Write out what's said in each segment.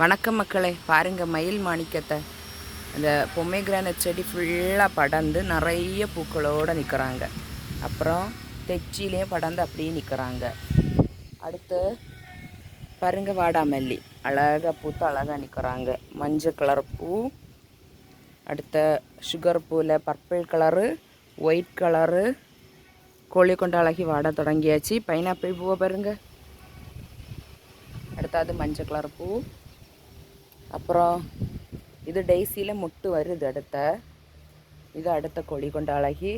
வணக்கம் மக்களே. பாருங்க மயில் மாணிக்கத்தை. அந்த பொம்மைகிரானட் செடி ஃபுல்லாக படர்ந்து நிறைய பூக்களோடு நிற்கிறாங்க அப்புறம் தெச்சிலையும் படர்ந்து அப்படியே நிற்கிறாங்க அடுத்து பாருங்க வாடாமல்லி. அழகாக பூத்து அழகாக நிற்கிறாங்க மஞ்சள் கலர் பூ. அடுத்த சுகர் பூவில் பர்பிள் கலரு ஒயிட் கலரு கோழி கொண்டு அழகி வாட தொடங்கியாச்சு. பைனாப்பிள் பூவை பாருங்க. அடுத்தது மஞ்சள் கலர் பூ. அப்புறம் இது டெய்ஸியில் முட்டு வருது அடுத்த. இது அடுத்த கொடி கொண்ட அழகி.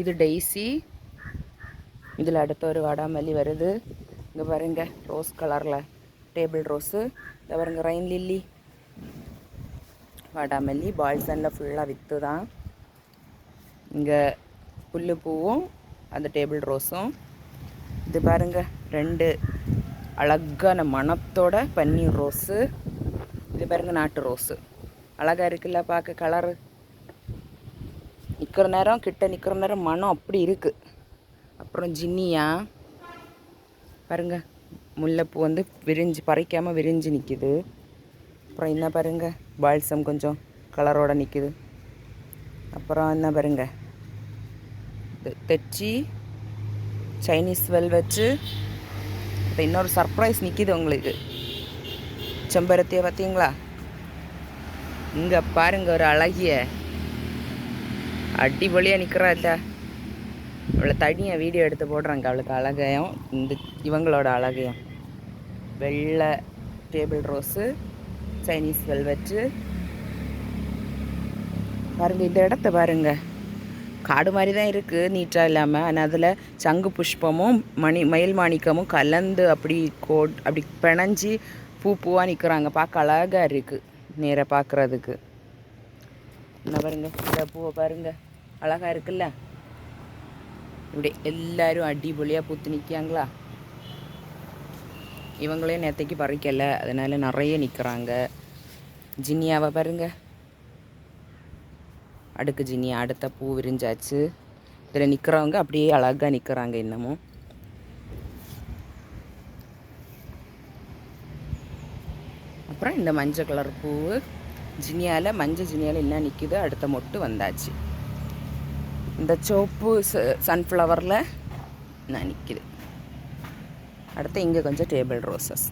இது டெய்ஸி இதில் அடுத்த ஒரு வாடாமல்லி வருது. இங்கே பாருங்க ரோஸ் கலரில். Table rose. இதை பாருங்க ரெயின் லில்லி. வாடாமல்லி பால்சனில் ஃபுல்லாக விற்று தான் இங்கே புல்லு பூவும் அந்த டேபிள் ரோஸும். இது பாருங்க ரெண்டு அழகான மணத்தோட பன்னீர் ரோஸு. இது பாருங்க நாட்டு ரோஸு. அழகாக இருக்குல்ல பார்க்க கலரு நிற்கிற நேரம் கிட்ட நிற்கிற நேரம் மனம் அப்படி இருக்குது அப்புறம் ஜின்னியா? பாருங்க முல்லைப்பூ வந்து விரிஞ்சு பறிக்காமல் விரிஞ்சு நிற்கிது அப்புறம் என்ன பாருங்க பால்சம் கொஞ்சம் கலரோட நிற்கிது அப்புறம் என்ன பாருங்க தெச்சி சைனீஸ் வெல் வச்சு இப்போ இன்னொரு சர்ப்ரைஸ் நிற்கிது உங்களுக்கு. செம்பருத்தியை பார்த்தீங்களா? இங்கே பாருங்க ஒரு அழகிய அடிபொலியாக நிற்கிறா இல்லை இவ்வளோ தனியாக வீடியோ எடுத்து போடுறாங்க அவளுக்கு அழகையும் இந்த இவங்களோட அழகையும். வெள்ளை டேபிள் ரோஸு சைனீஸ் வெல்வெட்டு பாருங்க இந்த இடத்த பாருங்க. காடு மாதிரி தான் இருக்குது நீட்டாக இல்லாமல் ஆனால் அதில் சங்கு புஷ்பமும் மணி மயில் மாணிக்கமும் கலந்து அப்படி கோட் அப்படி பிணைஞ்சி பூ பூவாக நிற்கிறாங்க பார்க்க அழகாக இருக்குது நேராக பார்க்குறதுக்கு என்ன பாருங்க. இந்த பூவை பாருங்க. அழகாக இருக்குல்ல? இப்படி எல்லோரும் அடிபொலியாக பூத்து நிற்காங்களா இவங்களே நேற்றைக்கு பறிக்கலை. அதனால் நிறைய நிற்கிறாங்க ஜினியாவை பாருங்க. அடுக்கு ஜினியா அடுத்த பூ விரிஞ்சாச்சு. இதில் நிற்கிறவங்க அப்படியே அழகாக நிற்கிறாங்க இன்னமும். அப்புறம் இந்த மஞ்சள் கலர் பூ ஜினியால் மஞ்சள் ஜினியால் என்ன நிற்கிது அடுத்த மொட்டு வந்தாச்சு. இந்த சோப்பு சன்ஃப்ளவரில் நான் நிற்கிது அடுத்து இங்கே கொஞ்சம் டேபிள் ரோசஸ்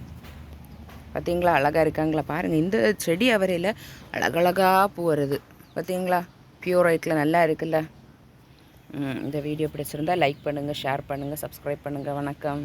பார்த்தீங்களா அழகாக இருக்காங்களா பாருங்கள் இந்த செடி அவரையில் அழகழகாக பூ வருது. பார்த்தீங்களா பியூர் ஒயிட்டில் நல்லா இருக்குல்ல. இந்த வீடியோ பிடிச்சிருந்தா லைக் பண்ணுங்கள் ஷேர் பண்ணுங்கள் சப்ஸ்கிரைப் பண்ணுங்கள் வணக்கம்.